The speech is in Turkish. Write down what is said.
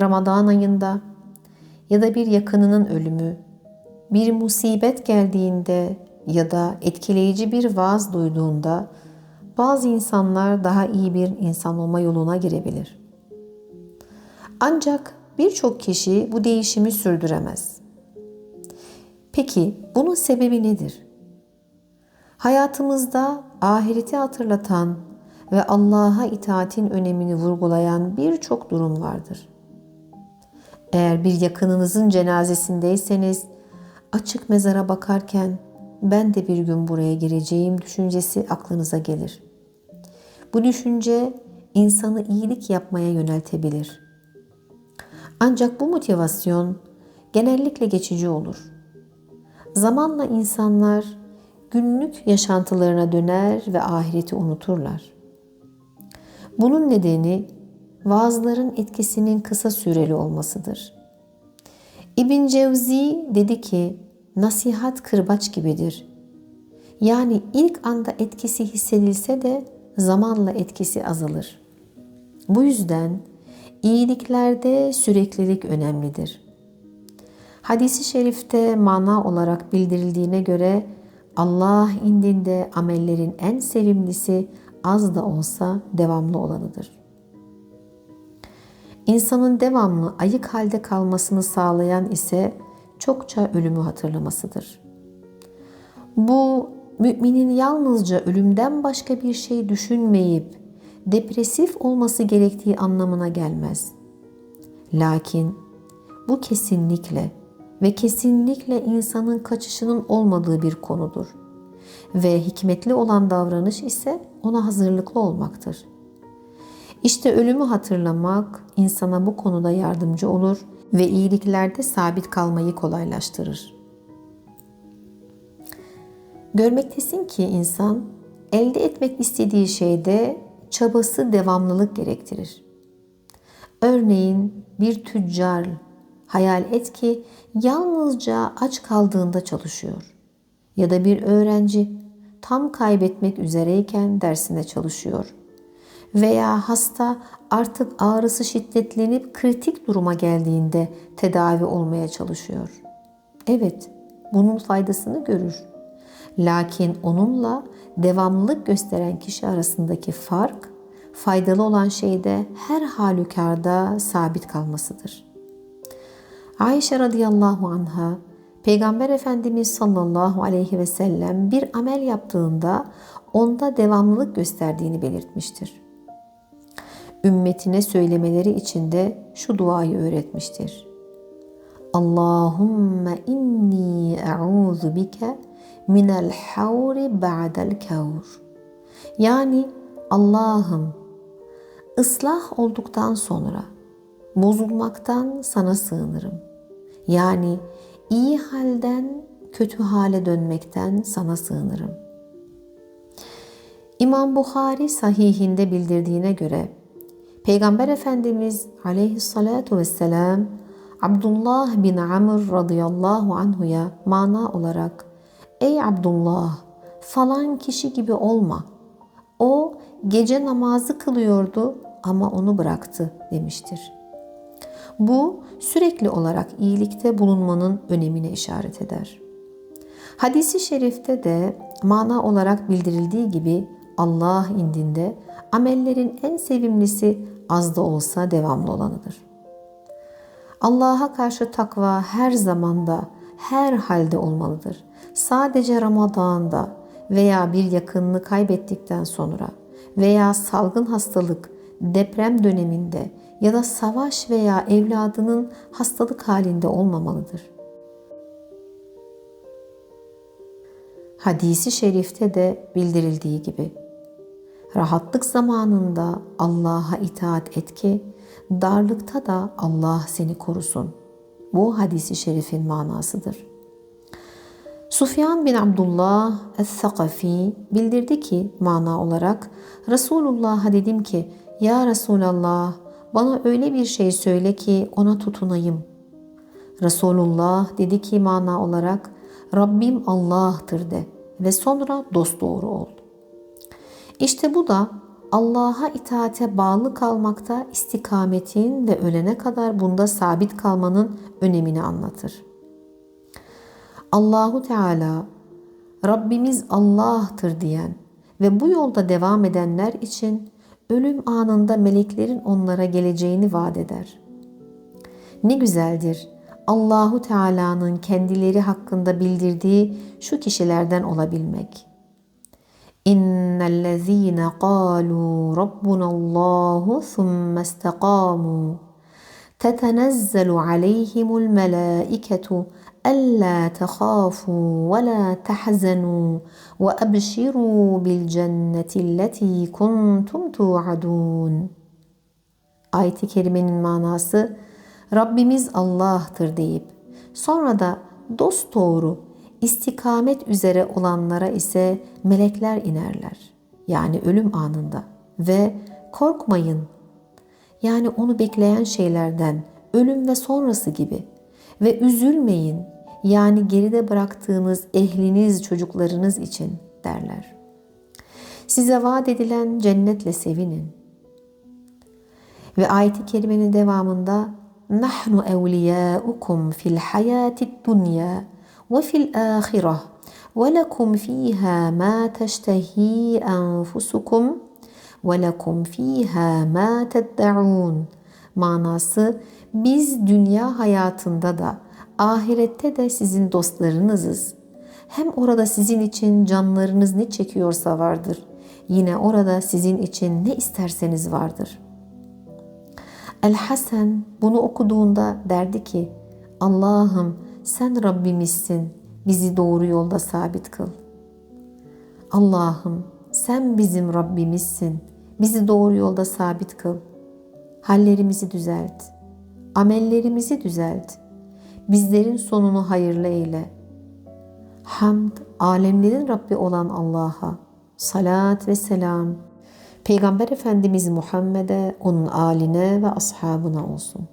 Ramazan ayında ya da bir yakınının ölümü, bir musibet geldiğinde ya da etkileyici bir vaaz duyduğunda bazı insanlar daha iyi bir insan olma yoluna girebilir. Ancak birçok kişi bu değişimi sürdüremez. Peki bunun sebebi nedir? Hayatımızda ahireti hatırlatan ve Allah'a itaatin önemini vurgulayan birçok durum vardır. Eğer bir yakınınızın cenazesindeyseniz açık mezara bakarken ben de bir gün buraya gireceğim düşüncesi aklınıza gelir. Bu düşünce insanı iyilik yapmaya yöneltebilir. Ancak bu motivasyon genellikle geçici olur. Zamanla insanlar günlük yaşantılarına döner ve ahireti unuturlar. Bunun nedeni vaazların etkisinin kısa süreli olmasıdır. İbn Cevzi dedi ki, nasihat kırbaç gibidir. Yani ilk anda etkisi hissedilse de zamanla etkisi azalır. Bu yüzden iyiliklerde süreklilik önemlidir. Hadisi şerifte mana olarak bildirildiğine göre Allah indinde amellerin en sevimlisi az da olsa devamlı olanıdır. İnsanın devamlı ayık halde kalmasını sağlayan ise çokça ölümü hatırlamasıdır. Bu müminin yalnızca ölümden başka bir şey düşünmeyip depresif olması gerektiği anlamına gelmez. Lakin bu kesinlikle ve kesinlikle insanın kaçışının olmadığı bir konudur. Ve hikmetli olan davranış ise ona hazırlıklı olmaktır. İşte ölümü hatırlamak insana bu konuda yardımcı olur ve iyiliklerde sabit kalmayı kolaylaştırır. Görmektesin ki insan elde etmek istediği şeyde çabası devamlılık gerektirir. Örneğin bir tüccar hayal et ki yalnızca aç kaldığında çalışıyor. Ya da bir öğrenci tam kaybetmek üzereyken dersine çalışıyor. Veya hasta artık ağrısı şiddetlenip kritik duruma geldiğinde tedavi olmaya çalışıyor. Evet, bunun faydasını görür. Lakin onunla devamlılık gösteren kişi arasındaki fark faydalı olan şeyde her halükarda sabit kalmasıdır. Ayşe radıyallahu anha Peygamber Efendimiz sallallahu aleyhi ve sellem bir amel yaptığında onda devamlılık gösterdiğini belirtmiştir. Ümmetine söylemeleri için de şu duayı öğretmiştir. Allahümme inni e'udhu bike minel havri ba'del kavr. Yani Allah'ım ıslah olduktan sonra bozulmaktan sana sığınırım. Yani iyi halden kötü hale dönmekten sana sığınırım. İmam Bukhari sahihinde bildirdiğine göre Peygamber Efendimiz aleyhissalatu vesselam Abdullah bin Amr radıyallahu anhuya mana olarak Ey Abdullah falan kişi gibi olma. O gece namazı kılıyordu ama onu bıraktı demiştir. Bu sürekli olarak iyilikte bulunmanın önemine işaret eder. Hadisi şerifte de mana olarak bildirildiği gibi Allah indinde amellerin en sevimlisi az da olsa devamlı olanıdır. Allah'a karşı takva her zamanda, her halde olmalıdır. Sadece Ramazan'da veya bir yakınını kaybettikten sonra veya salgın hastalık, deprem döneminde ya da savaş veya evladının hastalık halinde olmamalıdır. Hadisi şerifte de bildirildiği gibi rahatlık zamanında Allah'a itaat et ki darlıkta da Allah seni korusun. Bu hadisi şerifin manasıdır. Sufyan bin Abdullah Es-Sakafi bildirdi ki mana olarak Resulullah'a dedim ki Ya Resulallah bana öyle bir şey söyle ki ona tutunayım. Resulullah dedi ki mana olarak Rabbim Allah'tır de ve sonra dost doğru ol. İşte bu da Allah'a itaate bağlı kalmakta istikametin ve ölene kadar bunda sabit kalmanın önemini anlatır. Allahu Teala Rabbimiz Allah'tır diyen ve bu yolda devam edenler için ölüm anında meleklerin onlara geleceğini vaat eder. Ne güzeldir Allahu Teala'nın kendileri hakkında bildirdiği şu kişilerden olabilmek. إن الذين قالوا ربنا الله ثم استقاموا تتنزل عليهم الملائكة ألا تخافوا ولا تحزنوا وأبشروا بالجنة التي كنتم توعدون. Ayet-i kerimenin manası Rabbimiz Allah'tır deyip sonra da dost doğru istikamet üzere olanlara ise melekler inerler. Yani ölüm anında ve korkmayın yani onu bekleyen şeylerden ölüm ve sonrası gibi ve üzülmeyin yani geride bıraktığınız ehliniz çocuklarınız için derler. Size vaat edilen cennetle sevinin. Ve ayet-i kerimenin devamında nahnu evliyaukum fil hayati dunya ve lekum fiha ma teştehi enfusukum ve lekum fiha ma ted'un. Manası biz dünya hayatında da ahirette de sizin dostlarınızız. Hem orada sizin için canlarınız ne çekiyorsa vardır. Yine orada sizin için ne isterseniz vardır.'' El Hasan bunu okuduğunda derdi ki Allah'ım sen Rabbimizsin bizi doğru yolda sabit kıl. Allah'ım sen bizim Rabbimizsin bizi doğru yolda sabit kıl. Hallerimizi düzelt. Amellerimizi düzelt. Bizlerin sonunu hayırlı eyle. Hamd alemlerin Rabbi olan Allah'a salat ve selam Peygamber Efendimiz Muhammed'e, onun aline ve ashabına olsun.